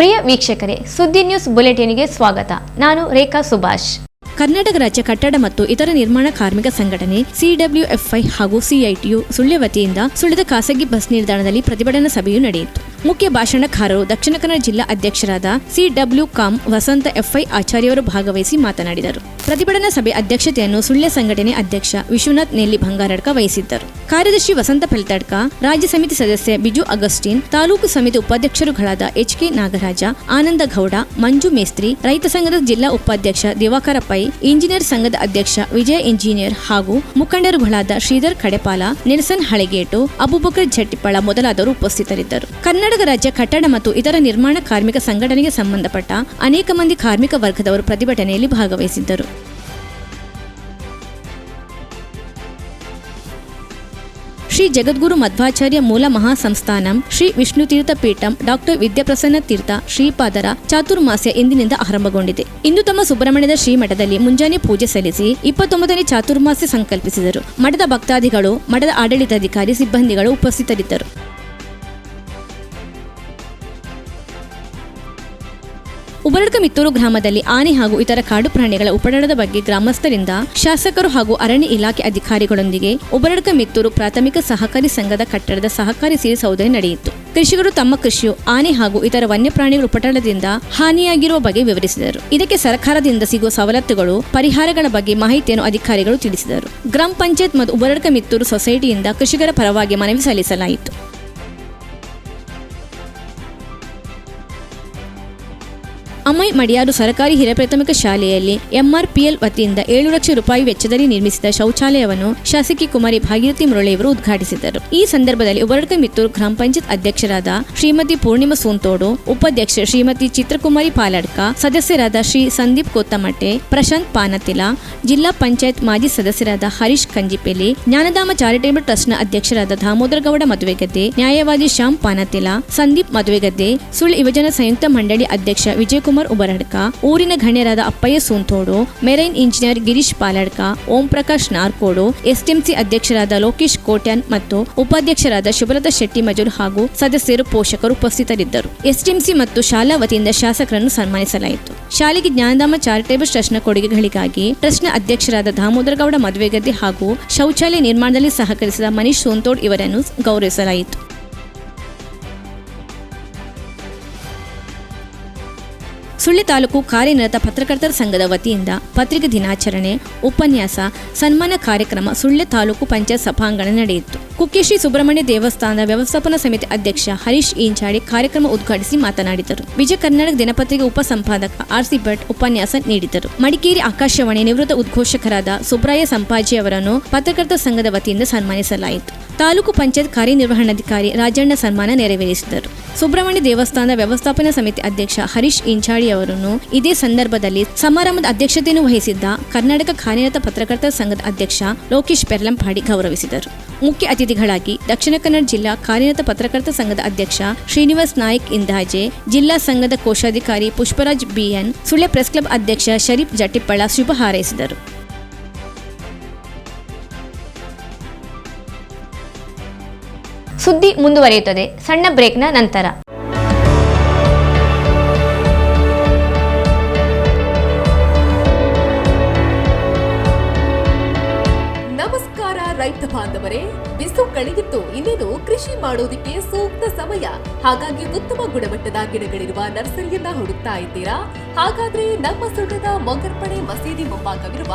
ಪ್ರಿಯ ವೀಕ್ಷಕರೇ, ಸುದ್ದಿ ನ್ಯೂಸ್ ಬುಲೆಟಿನ್ಗೆ ಸ್ವಾಗತ. ನಾನು ರೇಖಾ ಸುಭಾಷ್. ಕರ್ನಾಟಕ ರಾಜ್ಯ ಕಟ್ಟಡ ಮತ್ತು ಇತರ ನಿರ್ಮಾಣ ಕಾರ್ಮಿಕ ಸಂಘಟನೆ ಸಿಡಬ್ಲ್ಯೂಎಫ್ಐ ಹಾಗೂ ಸಿಐಟಿಯು ಸುಳ್ಯ ವತಿಯಿಂದ ಸುಳಿದ ಖಾಸಗಿ ಬಸ್ ನಿಲ್ದಾಣದಲ್ಲಿ ಪ್ರತಿಭಟನಾ ಸಭೆಯು ನಡೆಯಿತು. ಮುಖ್ಯ ಭಾಷಣಕಾರರು ದಕ್ಷಿಣ ಕನ್ನಡ ಜಿಲ್ಲಾ ಅಧ್ಯಕ್ಷರಾದ ಸಿಡಬ್ಲ್ಯೂ ಕಾಮ್ ವಸಂತ ಎಫ್ಐ ಆಚಾರ್ಯವರು ಭಾಗವಹಿಸಿ ಮಾತನಾಡಿದರು. ಪ್ರತಿಭಟನಾ ಸಭೆ ಅಧ್ಯಕ್ಷತೆಯನ್ನು ಸುಳ್ಯ ಸಂಘಟನೆ ಅಧ್ಯಕ್ಷ ವಿಶ್ವನಾಥ್ ನೆಲ್ಲಿ ಬಂಗಾರಡ್ಕ ವಹಿಸಿದ್ದರು. ಕಾರ್ಯದರ್ಶಿ ವಸಂತ ಫಲಿತಾಡ್ಕ, ರಾಜ್ಯ ಸಮಿತಿ ಸದಸ್ಯ ಬಿಜು ಅಗಸ್ಟಿನ್, ತಾಲೂಕು ಸಮಿತಿ ಉಪಾಧ್ಯಕ್ಷರುಗಳಾದ ಎಚ್ ಕೆ ನಾಗರಾಜ, ಆನಂದ ಗೌಡ, ಮಂಜು ಮೇಸ್ತ್ರಿ, ರೈತ ಸಂಘದ ಜಿಲ್ಲಾ ಉಪಾಧ್ಯಕ್ಷ ದಿವಾಕರ ಪೈ, ಇಂಜಿನಿಯರ್ ಸಂಘದ ಅಧ್ಯಕ್ಷ ವಿಜಯ ಇಂಜಿನಿಯರ್ ಹಾಗೂ ಮುಖಂಡರುಗಳಾದ ಶ್ರೀಧರ್ ಕಡೆಪಾಲ, ನೆಲ್ಸನ್ ಹಳೆಗೇಟು, ಅಬುಬಕರ್ ಝಟ್ಟಿಪ್ಪಳ ಮೊದಲಾದವರು ಉಪಸ್ಥಿತರಿದ್ದರು. ಕರ್ನಾಟಕ ರಾಜ್ಯ ಕಟ್ಟಡ ಮತ್ತು ಇತರ ನಿರ್ಮಾಣ ಕಾರ್ಮಿಕ ಸಂಘಟನೆಗೆ ಸಂಬಂಧಪಟ್ಟ ಅನೇಕ ಮಂದಿ ಕಾರ್ಮಿಕ ವರ್ಗದವರು ಪ್ರತಿಭಟನೆಯಲ್ಲಿ ಭಾಗವಹಿಸಿದ್ದರು. ಶ್ರೀ ಜಗದ್ಗುರು ಮಧ್ವಾಚಾರ್ಯ ಮೂಲ ಮಹಾಸಂಸ್ಥಾನಂ, ಶ್ರೀ ವಿಷ್ಣು ತೀರ್ಥ ಪೀಠಂ ಡಾಕ್ಟರ್ ವಿದ್ಯಾಪ್ರಸನ್ನ ತೀರ್ಥ, ಶ್ರೀಪಾದರ ಚಾತುರ್ಮಾಸ್ಯ ಇಂದಿನಿಂದ ಆರಂಭಗೊಂಡಿದೆ. ಇಂದು ತಮ್ಮ ಸುಬ್ರಹ್ಮಣ್ಯದ ಶ್ರೀ ಮಠದಲ್ಲಿ ಮುಂಜಾನೆ ಪೂಜೆ ಸಲ್ಲಿಸಿ ಇಪ್ಪತ್ತೊಂಬತ್ತನೇ ಚಾತುರ್ಮಾಸ್ಯ ಸಂಕಲ್ಪಿಸಿದರು. ಮಠದ ಭಕ್ತಾದಿಗಳು, ಮಠದ ಆಡಳಿತಾಧಿಕಾರಿ, ಸಿಬ್ಬಂದಿಗಳು ಉಪಸ್ಥಿತರಿದ್ದರು. ಉಬರಡ್ಕ ಮಿತ್ತೂರು ಗ್ರಾಮದಲ್ಲಿ ಆನೆ ಹಾಗೂ ಇತರ ಕಾಡು ಪ್ರಾಣಿಗಳ ಉಪಟಳದ ಬಗ್ಗೆ ಗ್ರಾಮಸ್ಥರಿಂದ ಶಾಸಕರು ಹಾಗೂ ಅರಣ್ಯ ಇಲಾಖೆ ಅಧಿಕಾರಿಗಳೊಂದಿಗೆ ಉಬರಡ್ಕ ಮಿತ್ತೂರು ಪ್ರಾಥಮಿಕ ಸಹಕಾರಿ ಸಂಘದ ಕಟ್ಟಡದ ಸಹಕಾರಿ ಸಿರಿ ಸೌಧರಿ ನಡೆಯಿತು. ಕೃಷಿಕರು ತಮ್ಮ ಕೃಷಿಯು ಆನೆ ಹಾಗೂ ಇತರ ವನ್ಯಪ್ರಾಣಿಗಳ ಉಪಟಳದಿಂದ ಹಾನಿಯಾಗಿರುವ ಬಗ್ಗೆ ವಿವರಿಸಿದರು. ಇದಕ್ಕೆ ಸರ್ಕಾರದಿಂದ ಸಿಗುವ ಸವಲತ್ತುಗಳು, ಪರಿಹಾರಗಳ ಬಗ್ಗೆ ಮಾಹಿತಿಯನ್ನು ಅಧಿಕಾರಿಗಳು ತಿಳಿಸಿದರು. ಗ್ರಾಮ ಪಂಚಾಯತ್ ಮತ್ತು ಉಬರಡ್ಕ ಮಿತ್ತೂರು ಸೊಸೈಟಿಯಿಂದ ಕೃಷಿಕರ ಪರವಾಗಿ ಮನವಿ ಸಲ್ಲಿಸಲಾಯಿತು. ಅಮಯ್ ಮಡಿಯಾರು ಸರ್ಕಾರಿ ಹಿರಿಯ ಪ್ರಾಥಮಿಕ ಶಾಲೆಯಲ್ಲಿ ಎಂಆರ್ಪಿಎಲ್ ವತಿಯಿಂದ ಏಳು ಲಕ್ಷ ರೂಪಾಯಿ ವೆಚ್ಚದಲ್ಲಿ ನಿರ್ಮಿಸಿದ ಶೌಚಾಲಯವನ್ನು ಶಾಸಕಿ ಕುಮಾರಿ ಭಾಗೀರಥಿ ಮುರಳಿಯವರು ಉದ್ಘಾಟಿಸಿದರು. ಈ ಸಂದರ್ಭದಲ್ಲಿ ಉಬರಡ್ಕ ಮಿತ್ತೂರು ಗ್ರಾಮ ಪಂಚಾಯತ್ ಅಧ್ಯಕ್ಷರಾದ ಶ್ರೀಮತಿ ಪೂರ್ಣಿಮಾ ಸೋಂತೋಡು, ಉಪಾಧ್ಯಕ್ಷ ಶ್ರೀಮತಿ ಚಿತ್ರಕುಮಾರಿ ಪಾಲಡ್ಕ, ಸದಸ್ಯರಾದ ಶ್ರೀ ಸಂದೀಪ್ ಕೋತ್ತಮಟ್ಟೆ, ಪ್ರಶಾಂತ್ ಪಾನತಿಲ, ಜಿಲ್ಲಾ ಪಂಚಾಯತ್ ಮಾಜಿ ಸದಸ್ಯರಾದ ಹರೀಶ್ ಕಂಜಿಪೆಲಿ, ಜ್ಞಾನಧಾಮ ಚಾರಿಟೇಬಲ್ ಟ್ರಸ್ಟ್ನ ಅಧ್ಯಕ್ಷರಾದ ದಾಮೋದರ ಗೌಡ ಮದುವೆಗದ್ದೆ, ನ್ಯಾಯವಾದಿ ಶ್ಯಾಮ್ ಪಾನತಿಲ, ಸಂದೀಪ್ ಮದುವೆಗದ್ದೆ, ಸುಳ್ ಯುವಜನ ಸಂಯುಕ್ತ ಮಂಡಳಿ ಅಧ್ಯಕ್ಷ ವಿಜಯಕುಮಾರ್ ಉಬರಡ್ಕ, ಊರಿನ ಗಣ್ಯರಾದ Appayya Soonthodu, marine engineer Girish Paladka, Om Prakash Narkodu, SDMC ಅಧ್ಯಕ್ಷರಾದ ಲೋಕೇಶ್ ಕೋಟ್ಯಾನ್ ಮತ್ತು ಉಪಾಧ್ಯಕ್ಷರಾದ ಶುಭಲತಾ ಶೆಟ್ಟಿ ಮಜೂರ್ ಹಾಗೂ ಸದಸ್ಯರು ಪೋಷಕರು ಉಪಸ್ಥಿತರಿದ್ದರು. ಎಸ್ಟಿಎಂಸಿ ಮತ್ತು ಶಾಲಾ ವತಿಯಿಂದ ಶಾಸಕರನ್ನು ಸನ್ಮಾನಿಸಲಾಯಿತು. ಶಾಲೆಗೆ ಜ್ಞಾನಧಾಮ ಚಾರಿಟೇಬಲ್ ಟ್ರಸ್ಟ್ನ ಕೊಡುಗೆಗಳಿಗಾಗಿ ಟ್ರಸ್ಟ್ನ ಅಧ್ಯಕ್ಷರಾದ ದಾಮೋದರ ಗೌಡ ಮದುವೆಗದ್ದೆ ಹಾಗೂ ಶೌಚಾಲಯ ನಿರ್ಮಾಣದಲ್ಲಿ ಸಹಕರಿಸಿದ ಮನೀಶ್ ಸೋಂತೋಡ್ ಇವರನ್ನು ಗೌರವಿಸಲಾಯಿತು. ಸುಳ್ಳಿ ತಾಲೂಕು ಕಾರ್ಯನಿರತ ಪತ್ರಕರ್ತರ ಸಂಘದ ವತಿಯಿಂದ ಪತ್ರಿಕೆ ದಿನಾಚರಣೆ, ಉಪನ್ಯಾಸ, ಸನ್ಮಾನ ಕಾರ್ಯಕ್ರಮ ಸುಳ್ಳೆ ತಾಲೂಕು ಪಂಚಾಯತ್ ಸಭಾಂಗಣ ನಡೆಯಿತು. ಕುಕ್ಕೆಶ್ರೀ ಸುಬ್ರಹ್ಮಣ್ಯ ದೇವಸ್ಥಾನದ ವ್ಯವಸ್ಥಾಪನಾ ಸಮಿತಿ ಅಧ್ಯಕ್ಷ ಹರೀಶ್ ಇಂಚಾಡಿ ಕಾರ್ಯಕ್ರಮ ಉದ್ಘಾಟಿಸಿ ಮಾತನಾಡಿದರು. ವಿಜಯ ಕರ್ನಾಟಕ ದಿನಪತ್ರಿಕೆ ಉಪ ಉಪಸಂಪಾದಕ ಆರ್ಸಿ ಭಟ್ ಉಪನ್ಯಾಸ ನೀಡಿದರು. ಮಡಿಕೇರಿ ಆಕಾಶವಾಣಿ ನಿವೃತ್ತ ಉದ್ಘೋಷಕರಾದ ಸುಬ್ರಾಯ ಸಂಪಾಜಿ ಅವರನ್ನು ಪತ್ರಕರ್ತರ ಸಂಘದ ವತಿಯಿಂದ ಸನ್ಮಾನಿಸಲಾಯಿತು. ತಾಲೂಕು ಪಂಚಾಯತ್ ಕಾರ್ಯನಿರ್ವಹಣಾಧಿಕಾರಿ ರಾಜಣ್ಣ ಸನ್ಮಾನ ನೆರವೇರಿಸಿದರು. ಸುಬ್ರಹ್ಮಣ್ಯ ದೇವಸ್ಥಾನದ ವ್ಯವಸ್ಥಾಪನಾ ಸಮಿತಿ ಅಧ್ಯಕ್ಷ ಹರೀಶ್ ಇಂಚಾಡಿ ಅವರನ್ನು ಇದೇ ಸಂದರ್ಭದಲ್ಲಿ ಸಮಾರಂಭದ ಅಧ್ಯಕ್ಷತೆಯನ್ನು ವಹಿಸಿದ್ದ ಕರ್ನಾಟಕ ಕಾರ್ಯರತ ಪತ್ರಕರ್ತರ ಸಂಘದ ಅಧ್ಯಕ್ಷ ಲೋಕೇಶ್ ಪೆರ್ಲಂಪಾಡಿ ಗೌರವಿಸಿದರು. ಮುಖ್ಯ ಅತಿಥಿಗಳಾಗಿ ದಕ್ಷಿಣ ಕನ್ನಡ ಜಿಲ್ಲಾ ಕಾರ್ಯನಿರತ ಪತ್ರಕರ್ತ ಸಂಘದ ಅಧ್ಯಕ್ಷ ಶ್ರೀನಿವಾಸ್ ನಾಯಕ್ ಇಂದಾಜೆ, ಜಿಲ್ಲಾ ಸಂಘದ ಕೋಶಾಧಿಕಾರಿ Pushparaj BN, Sullia press club ಅಧ್ಯಕ್ಷ ಶರೀಫ್ ಜಟ್ಟಿಪ್ಪಳ ಶುಭ ಹಾರೈಸಿದರು. ಸುದ್ದಿ ಮುಂದುವರಿಯುತ್ತದೆ. ಸಣ್ಣ ಬ್ರೇಕ್ನ ನಂತರ. ನಮಸ್ಕಾರ ರೈತ ಬಾಂಧವರೇ, ಬಿಸು ಕಳೆದಿತ್ತು ಇನ್ನೇನು ಕೃಷಿ ಮಾಡೋದಕ್ಕೆ ಸೂಕ್ತ ಸಮಯ. ಹಾಗಾಗಿ ಉತ್ತಮ ಗುಣಮಟ್ಟದ ಗಿಡಗಳಿರುವ ನರ್ಸರಿಯನ್ನ ಹುಡುಕ್ತಾ ಇದ್ದೀರಾ? ಹಾಗಾದ್ರೆ ನಮ್ಮ ಸುಳ್ಳದ ಮೊಗರ್ಪಣೆ ಮಸೀದಿ ಮುಂಭಾಗವಿರುವ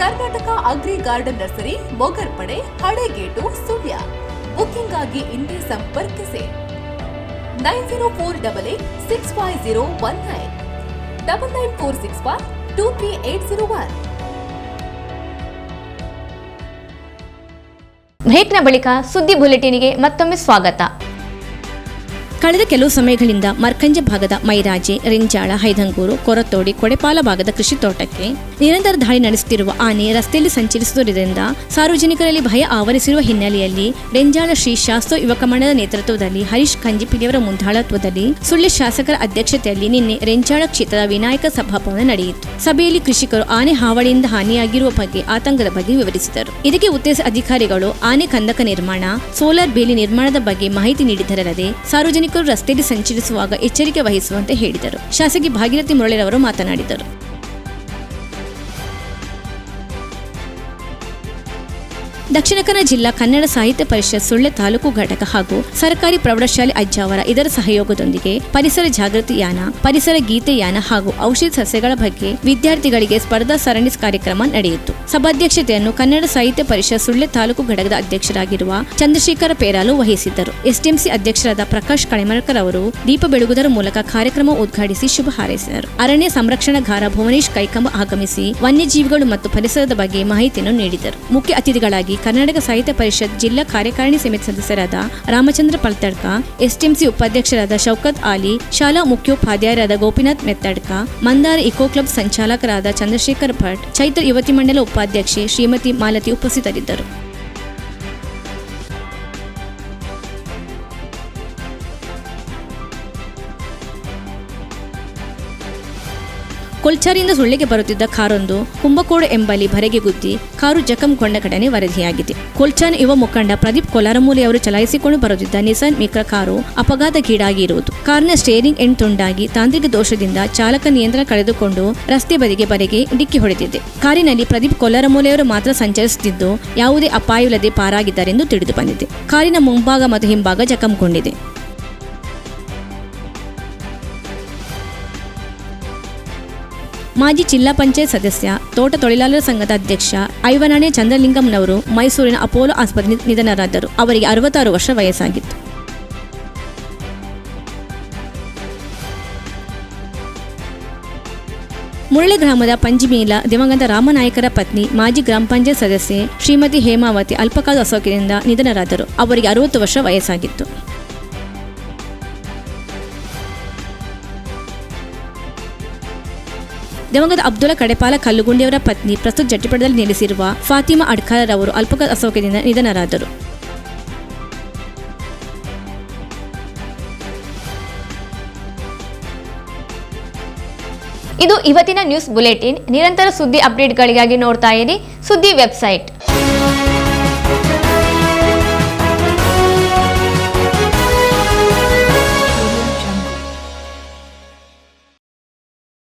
Karnataka agri garden nursery Mogarpade Halegate, Sullia. Booking ಆಗಿ ಇಂದೇ ಸಂಪರ್ಕಿಸಿ. Nine zero four double eight six five zero one nine. Double nine four six five two three eight zero one. ಬ್ರೇಕ್ನ ಬಳಿಕ ಸುದ್ದಿ ಬುಲೆಟಿನ್ಗೆ ಮತ್ತೊಮ್ಮೆ ಸ್ವಾಗತ. ಕಳೆದ ಕೆಲವು ಸಮಯಗಳಿಂದ ಮರ್ಕಂಜ ಭಾಗದ ಮೈರಾಜೆ, ರಿಂಜಾಳ, ಹೈದಂಗೂರು, ಕೊರತೋಡಿ, ಕೊಡೆಪಾಲ ಭಾಗದ ಕೃಷಿ ತೋಟಕ್ಕೆ ನಿರಂತರ ದಾಳಿ ನಡೆಸುತ್ತಿರುವ ಆನೆ ರಸ್ತೆಯಲ್ಲಿ ಸಂಚರಿಸುವುದರಿಂದ ಸಾರ್ವಜನಿಕರಲ್ಲಿ ಭಯ ಆವರಿಸಿರುವ ಹಿನ್ನೆಲೆಯಲ್ಲಿ ರೆಂಜಾಳ ಶ್ರೀ ಶಾಸ್ತ್ರ ಯುವಕ ನೇತೃತ್ವದಲ್ಲಿ ಹರೀಶ್ ಕಂಜಿಪಿಡಿಯವರ ಮುಂದಾಳತ್ವದಲ್ಲಿ ಸುಳ್ಯ ಶಾಸಕರ ಅಧ್ಯಕ್ಷತೆಯಲ್ಲಿ ನಿನ್ನೆ ರೆಂಜಾಳ ಕ್ಷೇತ್ರದ ವಿನಾಯಕ ಸಭಾಭವನ ನಡೆಯಿತು. ಸಭೆಯಲ್ಲಿ ಕೃಷಿಕರು ಆನೆ ಹಾವಳಿಯಿಂದ ಹಾನಿಯಾಗಿರುವ ಬಗ್ಗೆ ಆತಂಕದ ಬಗ್ಗೆ ವಿವರಿಸಿದರು. ಇದಕ್ಕೆ ಉತ್ತೇಜ ಅಧಿಕಾರಿಗಳು ಆನೆ ಕಂದಕ ನಿರ್ಮಾಣ, ಸೋಲಾರ್ ಬೇಲಿ ನಿರ್ಮಾಣದ ಬಗ್ಗೆ ಮಾಹಿತಿ ನೀಡಿದರಲ್ಲದೆ ಸಾರ್ವಜನಿಕರು ರಸ್ತೆಯಲ್ಲಿ ಸಂಚರಿಸುವಾಗ ಎಚ್ಚರಿಕೆ ವಹಿಸುವಂತೆ ಹೇಳಿದರು. ಶಾಸಕಿ ಭಾಗೀರಥಿ ಮುರಳಿರವರು ಮಾತನಾಡಿದರು. ದಕ್ಷಿಣ ಕನ್ನಡ ಜಿಲ್ಲಾ ಕನ್ನಡ ಸಾಹಿತ್ಯ ಪರಿಷತ್ ಸುಳ್ಳೆ ತಾಲೂಕು ಘಟಕ ಹಾಗೂ ಸರ್ಕಾರಿ ಪ್ರೌಢಶಾಲೆ ಅಜ್ಜಾವರ ಇದರ ಸಹಯೋಗದೊಂದಿಗೆ ಪರಿಸರ ಜಾಗೃತಿ ಯಾನ, ಪರಿಸರ ಗೀತೆ ಯಾನ ಹಾಗೂ ಔಷಧಿ ಸಸ್ಯಗಳ ಬಗ್ಗೆ ವಿದ್ಯಾರ್ಥಿಗಳಿಗೆ ಸ್ಪರ್ಧಾ ಸರಣಿ ಕಾರ್ಯಕ್ರಮ ನಡೆಯಿತು. ಸಭಾಧ್ಯಕ್ಷತೆಯನ್ನು ಕನ್ನಡ ಸಾಹಿತ್ಯ ಪರಿಷತ್ ಸುಳ್ಳೆ ತಾಲೂಕು ಘಟಕದ ಅಧ್ಯಕ್ಷರಾಗಿರುವ ಚಂದ್ರಶೇಖರ ಪೇರಾಲು ವಹಿಸಿದ್ದರು. ಎಸ್ಡಿಎಂಸಿ ಅಧ್ಯಕ್ಷರಾದ ಪ್ರಕಾಶ್ ಕಳೆಮರಕರ್ ಅವರು ದೀಪ ಬೆಳಗುವುದರ ಮೂಲಕ ಕಾರ್ಯಕ್ರಮ ಉದ್ಘಾಟಿಸಿ ಶುಭ ಹಾರೈಸಿದರು. ಅರಣ್ಯ ಸಂರಕ್ಷಣಾಗಾರ ಭುವನೇಶ್ ಕೈಕಂಬ ಆಗಮಿಸಿ ವನ್ಯಜೀವಿಗಳು ಮತ್ತು ಪರಿಸರದ ಬಗ್ಗೆ ಮಾಹಿತಿಯನ್ನು ನೀಡಿದರು. ಮುಖ್ಯ ಅತಿಥಿಗಳಾಗಿ ಕರ್ನಾಟಕ ಸಾಹಿತ್ಯ ಪರಿಷತ್ ಜಿಲ್ಲಾ ಕಾರ್ಯಕಾರಿಣಿ ಸಮಿತಿ ಸದಸ್ಯರಾದ ರಾಮಚಂದ್ರ ಪಲ್ತಡ್ಕ ಎಸ್ಟಿಎಂಸಿ ಉಪಾಧ್ಯಕ್ಷರಾದ ಶೌಕತ್ ಆಲಿ, ಶಾಲಾ ಮುಖ್ಯೋಪಾಧ್ಯಾಯರಾದ ಗೋಪಿನಾಥ್ ಮೆತ್ತಡ್ಕ, ಮಂದಾರ ಇಕೋ ಕ್ಲಬ್ ಸಂಚಾಲಕರಾದ ಚಂದ್ರಶೇಖರ್ ಭಟ್, ಚೈತ್ರ ಯುವತಿ ಮಂಡಲ ಉಪಾಧ್ಯಕ್ಷೆ ಶ್ರೀಮತಿ ಮಾಲತಿ ಉಪಸ್ಥಿತರಿದ್ದರು. ಕೊಲ್ಚಾರಿಯಿಂದ ಸುಳ್ಳಿಗೆ ಬರುತ್ತಿದ್ದ ಕಾರೊಂದು ಕುಂಭಕೋಡು ಎಂಬಲ್ಲಿ ಬರೆಗೆ ಗುದ್ದಿ ಕಾರು ಜಖಂಗೊಂಡ ಘಟನೆ ವರದಿಯಾಗಿದೆ. ಕೊಲ್ಚಾನ್ ಯುವ ಮುಖಂಡ ಪ್ರದೀಪ್ ಕೊಲಾರಮೂಲಿ ಅವರು ಚಲಾಯಿಸಿಕೊಂಡು ಬರುತ್ತಿದ್ದ ನಿಸಾನ್ ಮಿಕ್ರ ಕಾರು ಅಪಘಾತಕ್ಕೀಡಾಗಿರುವುದು ಕಾರಿನ ಸ್ಟೇರಿಂಗ್ ಎಂಡ್ ತುಂಡಾಗಿ ತಾಂತ್ರಿಕ ದೋಷದಿಂದ ಚಾಲಕ ನಿಯಂತ್ರಣ ಕಳೆದುಕೊಂಡು ರಸ್ತೆ ಬದಿಗೆ ಬರೆಗೆ ಡಿಕ್ಕಿ ಹೊಡೆದಿದೆ. ಕಾರಿನಲ್ಲಿ ಪ್ರದೀಪ್ ಕೊಲಾರಮೂಲೆಯವರು ಮಾತ್ರ ಸಂಚರಿಸುತ್ತಿದ್ದು, ಯಾವುದೇ ಅಪಾಯವಿಲ್ಲದೆ ಪಾರಾಗಿದ್ದಾರೆಂದು ತಿಳಿದು ಬಂದಿದೆ ಕಾರಿನ ಮುಂಭಾಗ ಮತ್ತು ಹಿಂಭಾಗ ಜಖಂಗೊಂಡಿದೆ. ಮಾಜಿ ಜಿಲ್ಲಾ ಪಂಚಾಯತ್ ಸದಸ್ಯ, ತೋಟ ತೊಳಿಲಾಲರ ಸಂಘದ ಅಧ್ಯಕ್ಷ ಐವನಾಣೆ ಚಂದ್ರಲಿಂಗಂನವರು ಮೈಸೂರಿನ ಅಪೋಲೋ ಆಸ್ಪತ್ರೆ ನಿಧನರಾದರು. ಅವರಿಗೆ ಅರವತ್ತಾರು ವರ್ಷ ವಯಸ್ಸಾಗಿತ್ತು. ಮುರಳಿ ಗ್ರಾಮದ ಪಂಜಿಮೀಲ ದಿವಂಗತ ರಾಮನಾಯಕರ ಪತ್ನಿ, ಮಾಜಿ ಗ್ರಾಮ ಪಂಚಾಯತ್ ಸದಸ್ಯೆ ಶ್ರೀಮತಿ ಹೇಮಾವತಿ ಅಲ್ಪಕಾಲ ಅಸೋಕಿನಿಂದ ನಿಧನರಾದರು. ಅವರಿಗೆ ಅರವತ್ತು ವರ್ಷ ವಯಸ್ಸಾಗಿತ್ತು. ದಿವಂಗತ ಅಬ್ದುಲ್ಲಾ ಕಡೆಪಾಲ ಕಲ್ಲುಗುಂಡಿಯವರ ಪತ್ನಿ ಪ್ರಸ್ತುತ ಜಟ್ಟಿಪಡದಲ್ಲಿ ನೆಲೆಸಿರುವ ಫಾತಿಮಾ ಅಡ್ಕಾರರವರು ಅಲ್ಪಕ ಅಸೌಖ್ಯದಿಂದ ನಿಧನರಾದರು. ಇದು ಇವತ್ತಿನ ನ್ಯೂಸ್ ಬುಲೆಟಿನ್. ನಿರಂತರ ಸುದ್ದಿ ಅಪ್ಡೇಟ್ಗಳಿಗಾಗಿ ನೋಡ್ತಾ ಇರಿ ಸುದ್ದಿ ವೆಬ್ಸೈಟ್.